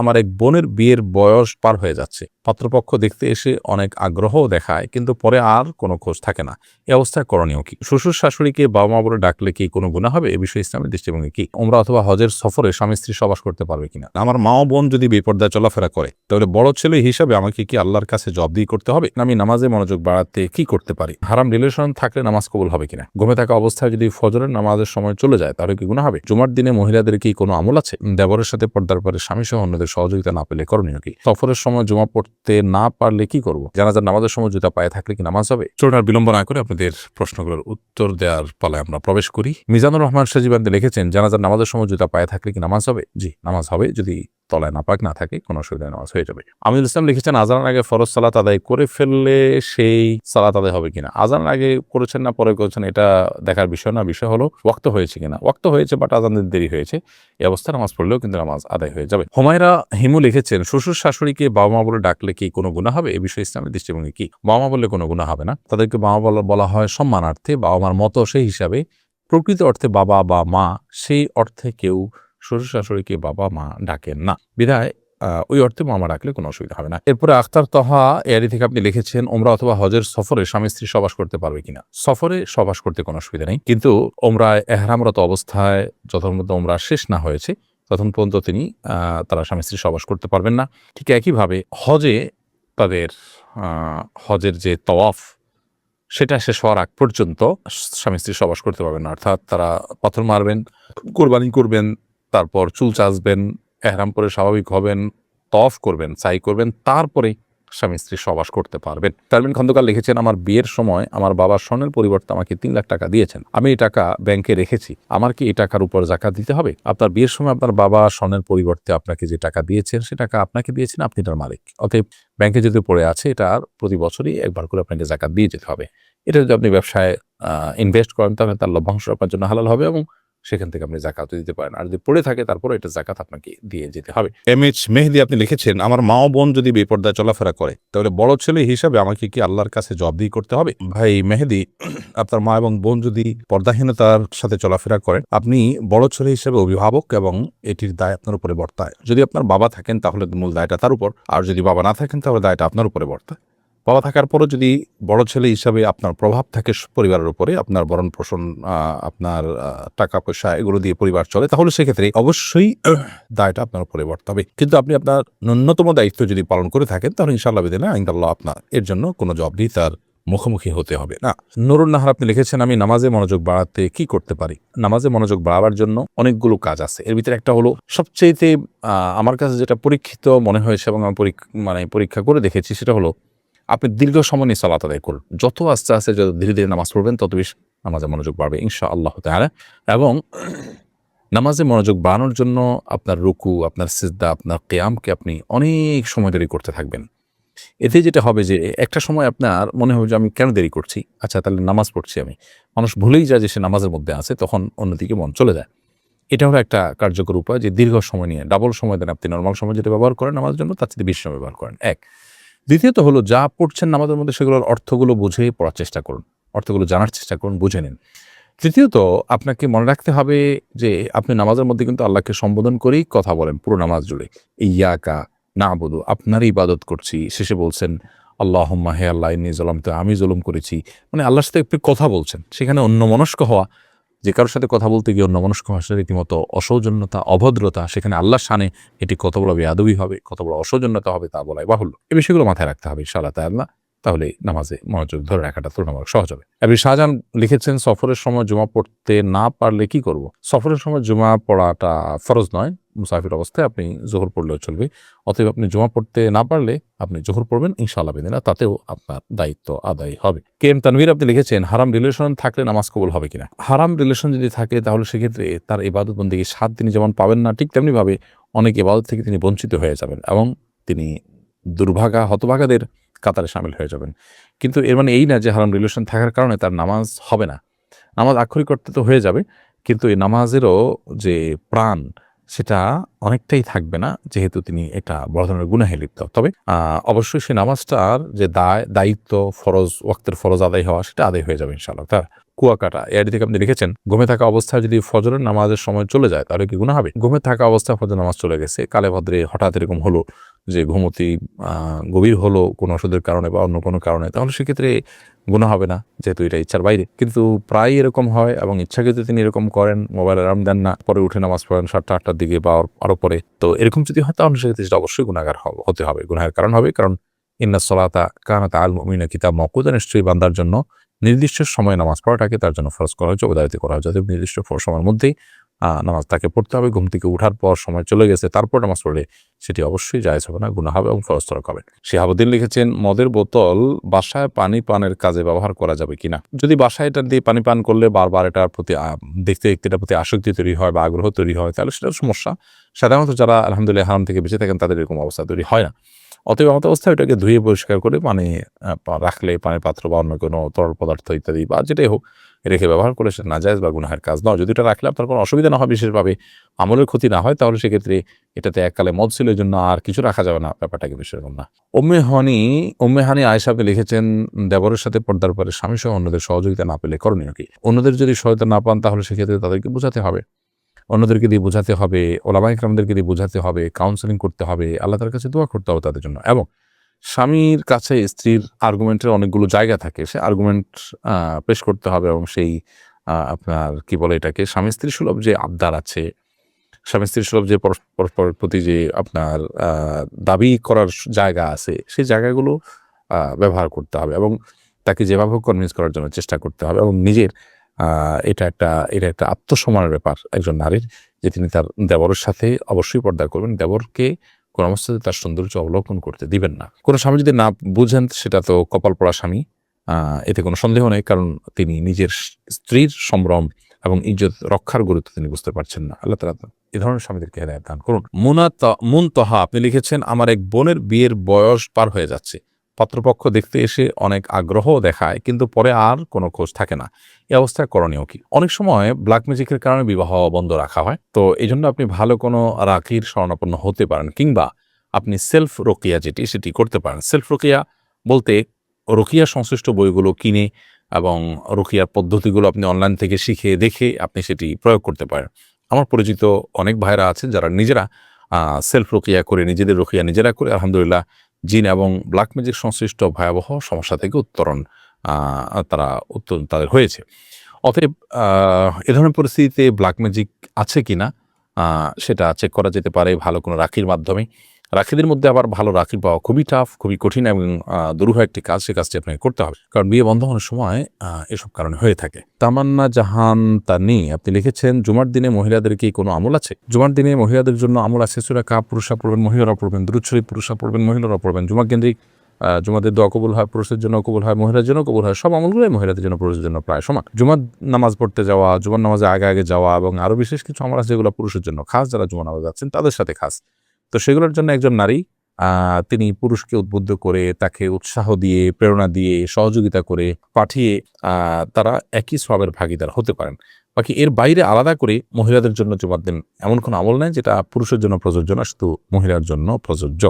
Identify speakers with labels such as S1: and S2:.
S1: আমার এক বোনের বিয়ের বয়স পার হয়ে যাচ্ছে। পাত্রপক্ষ দেখতে এসে অনেক আগ্রহ দেখায়, কিন্তু পরে আর কোনো খোঁজ থাকে না। এ অবস্থা করণীয় কি? শ্বশুর শাশুড়িকে বাবা মা বলে ডাকলে কি কোনো গুণা হবে? এ বিষয়ে ইসলামের দৃষ্টিভঙ্গি কি? ওমরা অথবা হজের সফরে স্বামী স্ত্রী সবাস করতে পারবে কিনা? আমার মা বোন যদি বিপর্দায় চলাফেরা করে তাহলে বড় ছেলে হিসাবে আমাকে কি আল্লাহর কাছে জবাবদিহি করতে হবে? আমি নামাজে মনোযোগ বাড়াতে কি করতে পারি? হারাম রিলেশন থাকলে নামাজ কবুল হবে কিনা? ঘুমে থাকা অবস্থায় যদি ফজরের নামাজের সময় চলে যায়, তাহলে কি গুণা হবে? জুমার দিনে মহিলাদের কি কোনো আমল আছে? দেবরের সাথে পর্দার পরে স্বামী সহ অন্যদের সহযোগিতা না পেলে করণীয় কি? সফরের সময় জমা পড়তে না পারলে কি করব? জানাজার নামাজের সময় জুতা পায়ে থাকলে কি নামাজ হবে? চলুন আর বিলম্ব না করে আপনাদের প্রশ্নগুলোর উত্তর দেওয়ার পালায় আমরা প্রবেশ করি। মিজানুর রহমান সাজিবান্দি লিখেছেন, জানাজার নামাজের সময় জুতা পায়ে থাকলে কি নামাজ হবে? জি, নামাজ হবে। যদি তলায় নাপাক না থাকে, কোনো অসুবিধা নামাজ হয়ে যাবে। আমিরুল ইসলাম লিখেছেন, আজানের আগে ফরজ সালাত আদায় করে ফেললে সেই সালাত আদায় হবে কিনা? আজানের আগে করেছেন না, পরে করেছেন, এটা দেখার বিষয় না, বিষয় হলো ওয়াক্ত হয়েছে কিনা? ওয়াক্ত হয়েছে বাট আজানের দেরি হয়েছে। এই অবস্থায় নামাজ পড়লেও কিন্তু নামাজ আদায় হয়ে যাবে। হুমায়রা হিমু লিখেছেন, শ্বশুর শাশুড়িকে বাবা মা বলে ডাকলে কি কোনো গুণা হবে? এই বিষয়ে ইসলামের দৃষ্টিভঙ্গি কি? বাবা মা বললে কোনো গুণা হবে না। তাদেরকে বাবা বলা বলা হয় সম্মানার্থে। বাবা মার মতো সেই হিসাবে প্রকৃত অর্থে বাবা বা মা, সেই অর্থে কেউ শ্বশুর শাশুড়িকে বাবা মা ডাকেন না। বিধায় ওই অর্থে মামা ডাকলে কোনো অসুবিধা হবে না। এরপরে আখতার তহা এয়ারি থেকে আপনি লিখেছেন, ওমরা অথবা হজের সফরে স্বামী স্ত্রী সবাস করতে পারবে কিনা? সফরে সবাস করতে কোনো অসুবিধা নেই। কিন্তু ওমরায় এহরামরত অবস্থায় পর্যন্ত ওমরা শেষ না হয়েছে তখন পর্যন্ত তিনি তারা স্বামী স্ত্রী সবাস করতে পারবেন না। ঠিক একইভাবে হজে তাদের হজের যে তওয়াফ, সেটা শেষ হওয়ার আগ পর্যন্ত স্বামী স্ত্রী সবাস করতে পারবেন না। অর্থাৎ তারা পাথর মারবেন কোরবানি করবেন তারপর চুল চাচবেন, এহরাম পরে স্বাভাবিক হবেন, তফ করবেন সাই করবেন, তারপরে স্বামী স্ত্রী সবাস করতে পারবেন। তারবিন খন্দকার লিখেছেন, আমার বিয়ের সময় আমার বাবা স্বর্ণের পরিবর্তে আমাকে তিন লাখ টাকা দিয়েছেন। আমি এই টাকা ব্যাংকে রেখেছি। আমার কি এই টাকার উপর জাকাত দিতে হবে? আপনার বিয়ের সময় আপনার বাবা স্বর্ণের পরিবর্তে আপনাকে যে টাকা দিয়েছেন, সে টাকা আপনাকে দিয়েছেন, আপনি তার মালিক। অতএব ব্যাংকে যদি পড়ে আছে, এটা আর প্রতি বছরই একবার করে আপনাকে জাকাত দিয়ে যেতে হবে। এটা যদি আপনি ব্যবসায় ইনভেস্ট করেন, তাহলে তার লভ্যাংশ আপনার জন্য হালাল হবে এবং সেখান থেকে আপনি জাকাত দিতে পারেন। আর যদি পড়ে থাকে তারপর এটা জাকাত আপনাকে দিয়ে যেতে হবে। এম এইচ মেহেদি আপনি লিখেছেন, আমার মা বোন যদি বেপর্দায় চলাফেরা করে, তাহলে বড় ছেলে হিসাবে আমাকে কি আল্লাহর কাছে জবাবদিহি করতে হবে? ভাই মেহেদি, আপনার মা এবং বোন যদি পর্দাহীনতার সাথে চলাফেরা করেন, আপনি বড় ছেলে হিসেবে অভিভাবক এবং এটির দায় আপনার উপরে বর্তায়। যদি আপনার বাবা থাকেন, তাহলে মূল দায়টা তার উপর। আর যদি বাবা না থাকেন, তাহলে দায়টা আপনার উপরে বর্তায়। বাবা থাকার পরও যদি বড় ছেলে হিসাবে আপনার প্রভাব থাকে পরিবারের উপরে, আপনার বরণ পোষণ আপনার টাকা পয়সা এগুলো দিয়ে পরিবার চলে, তাহলে সেক্ষেত্রে অবশ্যই দায়টা আপনার উপরে বর্তাবে। কিন্তু আপনি আপনার ন্যূনতম দায়িত্ব যদি পালন করে থাকেন, তাহলে ইনশাআল্লাহ বেদিনা আইন্দাল্লাহ আপনার এর জন্য কোনো জবাবদিহি তার মুখোমুখি হতে হবে না। নুরুল নাহার আপনি লিখেছেন, আমি নামাজে মনোযোগ বাড়াতে কি করতে পারি? নামাজে মনোযোগ বাড়াবার জন্য অনেকগুলো কাজ আছে। এর ভিতরে একটা হলো সবচেয়েতে আমার কাছে যেটা পরীক্ষিত মনে হয়েছে এবং আমি মানে পরীক্ষা করে দেখেছি, সেটা হলো আপনি দীর্ঘ সময় নিয়ে সালাত আদায় করুন। যত আস্তে আস্তে যত ধীরে ধীরে নামাজ পড়বেন, তত বেশি নামাজে মনোযোগ বাড়বে ইনশা আল্লাহ তাআলা। এবং নামাজে মনোযোগ বাড়ানোর জন্য আপনার রুকু, আপনার সিজদা, আপনার কেয়ামকে আপনি অনেক সময় দেরি করতে থাকবেন। এতে যেটা হবে যে, একটা সময় আপনার মনে হবে যে, আমি কেন দেরি করছি? আচ্ছা তাহলে নামাজ পড়ছি আমি। মানুষ ভুলেই যায় যে, সে নামাজের মধ্যে আছে, তখন অন্যদিকে মন চলে যায়। এটা হলো একটা কার্যকর উপায় যে, দীর্ঘ সময় নিয়ে ডাবল সময় দেন আপনি। নর্মাল সময় যেটা ব্যবহার করেন, নামাজের জন্য তার চেয়ে বেশি সময় ব্যবহার করেন। এক দ্বিতীয়ত হলো, যা পড়ছেন নামাজের মধ্যে সেগুলোর অর্থগুলো বুঝে পড়ার চেষ্টা করুন, অর্থগুলো জানার চেষ্টা করুন, বুঝে নিন। তৃতীয়ত, আপনাকে মনে রাখতে হবে যে, আপনি নামাজের মধ্যে কিন্তু আল্লাহকে সম্বোধন করেই কথা বলেন, পুরো নামাজ জুড়ে। এই ইয়াকা না বধু আপনারই ইবাদত করছি। শেষে বলছেন আল্লাহ হে আল্লাহ, ইন্নি জলাম তো আমি জুলুম করেছি। মানে আল্লাহর সাথে একটু কথা বলছেন, সেখানে অন্য মনস্ক হওয়া যে কারোর সাথে কথা বলতে গিয়ে অন্যমনস্ক ভাষা রীতিমতো অসৌজন্যতা, অভদ্রতা, সেখানে আল্লাহ সানে এটি কত বড় বেয়াদবি হবে, কত বড় অসৌজন্যতা হবে তা বলাই বাহুল্য। এ বিষয়গুলো মাথায় রাখতে হবে ইনশাআল্লাহ তাআলা। তাহলে নামাজে মনোযোগ ধরে রাখাটা তুলনামূলক সহজ হবে। আপনি শাহজাহান লিখেছেন, সফরের সময় জমা পড়তে না পারলে কি করব? সফরের সময় জমা পড়াটা ফরজ নয়, মুসাফির অবস্থায় আপনি জোহর পড়লেও চলবে। অতএব আপনি জমা পড়তে না পারলে আপনি জোহর পড়বেন, ইনশাআল্লাহ বেদিনা তাতেও আপনার দায়িত্ব আদায় হবে। কে এম তানভীর আপনি লিখেছেন, হারাম রিলেশন থাকলে নামাজ কবুল হবে কিনা? হারাম রিলেশন যদি থাকে তাহলে সেক্ষেত্রে তার ইবাদত বন্দিকে সাত তিনি যেমন পাবেন না, ঠিক তেমনিভাবে অনেক ইবাদত থেকে তিনি বঞ্চিত হয়ে যাবেন এবং তিনি দুর্ভাগা, হতভাগাদের কাতারে সামিল হয়ে যাবেন। কিন্তু এর মানে এই না যে হারাম রিলেশন থাকার কারণে তার নামাজ হবে না। নামাজ আক্ষরিক করতে তো হয়ে যাবে, কিন্তু এই নামাজেরও যে প্রাণ, সেটা অনেকটাই থাকবে না, যেহেতু তিনি এটা বড় ধরনের গুনাহে লিপ্ত। তবে অবশ্যই সেই নামাজটার যে দায়, দায়িত্ব, ফরজ, ওয়াক্তের ফরজ আদায় হওয়া, সেটা আদায় হয়ে যাবে ইনশাআল্লাহ। তার কুয়াকাটা এআইডি থেকে আপনি লিখেছেন ঘুমে থাকা অবস্থায় যদি ফজরের নামাজের সময় চলে যায়, তাহলে কি গুণা হবে? ঘুমে থাকা অবস্থায় ফজর নামাজ চলে গেছে কালে ভদ্রে হঠাৎ এরকম হলো যে ঘুমতি গভীর হলো কোনো ওষুধের কারণে বা অন্য কোনো কারণে, তাহলে সেক্ষেত্রে গুণা হবে না, যেহেতু এটা ইচ্ছার বাইরে। কিন্তু প্রায় এরকম হয় এবং ইচ্ছাকৃত তিনি এরকম করেন, মোবাইল অ্যালার্ম দেন না, পরে উঠে নামাজ পড়েন সাতটা, আটটার দিকে বা আরো- আরও পরে। তো এরকম যদি হয়, তাহলে সেক্ষেত্রে সেটা অবশ্যই গুণাগার হতে হবে। গুনাহের কারণ হবে, কারণ ইন্না সলাতা কানাতা আল মুমিনা কিতাব মকুদা নিশ্চয়ই বান্দার জন্য নির্দিষ্ট সময়ে নামাজ পড়াটাকে তার জন্য ফরজ করা হয়েছে ওদারিত করা হয়েছে। নির্দিষ্ট সময়ের মধ্যেই নামাজ তাকে পড়তে হবে, ঘুম থেকে উঠার পর সময় চলে গেছে, তারপর নামাজ পড়লে সেটি অবশ্যই জায়জ হবে না গুণা হবে এবং তরক হবে। শিহাবুদ্দিন লিখেছেন, মদের বোতল বাসায় পানি পানের কাজে ব্যবহার করা যাবে কিনা? যদি বাসায় এটা দিয়ে পানি পান করলে বারবার এটার প্রতি দেখতে দেখতে এটার প্রতি আসক্তি তৈরি হয় বা আগ্রহ তৈরি হয়, তাহলে সেটা সমস্যা। সাধারণত যারা আলহামদুলিল্লাহ হারাম থেকে বেঁচে থাকেন, তাদের এরকম অবস্থা তৈরি হয় না। অতএব এমত অবস্থায় ওটাকে ধুয়ে পরিষ্কার করে পানি রাখলে পানির পাত্র বা অন্য কোনো তরল পদার্থ ইত্যাদি বা যেটাই হোক রেখে ব্যবহার করে সেটা নাজায়জ বা গুনাহের কাজ নয়। যদি এটা রাখলে আপনার কোনো অসুবিধা না হয়, বিশেষভাবে আমলের ক্ষতি না হয়, তাহলে সেক্ষেত্রে এটাতে এককালে মদ ছিল জন্য আর কিছু রাখা যাবে না, ব্যাপারটাকে সেরকম না। উম্মে হানি উম্মে হানি লিখেছেন, দেবরের সাথে পর্দার পরে স্বামী সহ অন্যদের সহযোগিতা না পেলে করণীয় কি? অন্যদের যদি সহায়তা না পান, তাহলে সেক্ষেত্রে তাদেরকে বোঝাতে হবে। অন্যদেরকে দিয়ে বোঝাতে হবে ওলামা ইকরামদেরকে দিয়ে বোঝাতে হবে কাউন্সেলিং করতে হবে, আল্লাহ তার কাছে দোয়া করতে হবে তাদের জন্য। এবং স্বামীর কাছে স্ত্রীর আর্গুমেন্টের অনেকগুলো জায়গা থাকে, সে আর্গুমেন্ট পেশ করতে হবে এবং সেই আপনার কি বলে এটাকে, স্বামী স্ত্রী সুলভ যে আবদার আছে, স্বামী স্ত্রী সুলভ যে পরস- পরস্পরের প্রতি যে আপনার দাবি করার জায়গা আছে, সেই জায়গাগুলো ব্যবহার করতে হবে এবং তাকে যেভাবে কনভিন্স করার জন্য চেষ্টা করতে হবে এবং নিজের এটা একটা এটা একটা আত্মসম্মানের ব্যাপার একজন নারীর, যে তিনি তার দেবরের সাথে অবশ্যই পর্দা করবেন। দেবরকে কোন অবস্থাতে তার সৌন্দর্য অবলোকন করতে দিবেন না। কোনো স্বামী যদি না বুঝেন, সেটা তো কপাল পড়া স্বামী। এতে কোনো সন্দেহ নেই, কারণ তিনি নিজের স্ত্রীর সম্ভ্রম এবং ইজ্জত রক্ষার গুরুত্ব তিনি বুঝতে পারছেন না। আল্লাহ তালা এ ধরনের স্বামীদেরকে হেদায়ত দান করুন। মুনাত, মুনতহা আপনি লিখেছেন, আমার এক বোনের বিয়ের বয়স পার হয়ে যাচ্ছে। পাত্রপক্ষ দেখতে এসে অনেক আগ্রহ দেখায়, কিন্তু পরে আর কোনো খোঁজ থাকে না। এই অবস্থায় করণীয় কি? অনেক সময় ব্ল্যাক ম্যাজিকের কারণে বিবাহ বন্ধ রাখা হয়। তো এই জন্য আপনি ভালো কোনো রাখির শরণাপন্ন হতে পারেন, কিংবা আপনি সেলফ রোকিয়া যেটি, সেটি করতে পারেন। সেলফ রোকিয়া বলতে রোকিয়া সংশ্লিষ্ট বইগুলো কিনে এবং রোকিয়ার পদ্ধতিগুলো আপনি অনলাইন থেকে শিখে দেখে আপনি সেটি প্রয়োগ করতে পারেন। আমার পরিচিত অনেক ভাইরা আছেন যারা নিজেরা সেলফ রোকিয়া করে, নিজেদের রোকিয়া নিজেরা করে, আলহামদুলিল্লাহ জিন এবং ব্ল্যাক ম্যাজিক সংশ্লিষ্ট ভয়াবহ সমস্যা থেকে উত্তরণ তারা উত্তরণ তাদের হয়েছে। অতএব এ ধরনের পরিস্থিতিতে ব্ল্যাক ম্যাজিক আছে কি না সেটা চেক করা যেতে পারে ভালো কোনো রাখির মাধ্যমে। রাখিদের মধ্যে আবার ভালো রাখি পাওয়া খুবই টাফ খুবই কঠিন এবং দুরূহ একটি কাজ সে কাজটি আপনাকে করতে হবে। কারণ বিয়ে বন্ধ হওয়ার সময় এসব কারণে হয়ে থাকে। তামান্না জাহান তানি আপনি লিখেছেন, জুমার দিনে মহিলাদের কি কোনো আমল আছে? জুমার দিনে মহিলাদের জন্য আমল আছে সুরা কাপ পুরুষরা পড়বেন মহিলারা পড়বেন দুরুৎসরী পুরুষরা পড়বেন মহিলারা পড়বেন। জুমা কেন্দ্রিক জুমাদের দোয়া কবুল হয় পুরুষের জন্য কবুল হয় মহিলার জন্য কবুল হয়, সব আমলগুলোই মহিলাদের জন্য পুরুষের জন্য প্রায় সমান। জুমার নামাজ পড়তে যাওয়া, জুমার নামাজে আগে আগে যাওয়া এবং আরও বিশেষ কিছু আমল আছে যেগুলো পুরুষের জন্য খাস, যারা জুমা নামাজ যাচ্ছেন, তাদের সাথে খাস। তো সেগুলোর জন্য একজন নারী তিনি পুরুষকে উদ্বুদ্ধ করে তাকে উৎসাহ দিয়ে, প্রেরণা দিয়ে, সহযোগিতা করে পাঠিয়ে তারা একই সবের ভাগিদার হতে পারেন। বাকি এর বাইরে আলাদা করে মহিলাদের জন্য জবাব দেন এমন কোনো আমল নেই যেটা পুরুষের জন্য প্রযোজ্য না, শুধু মহিলার জন্য প্রযোজ্য।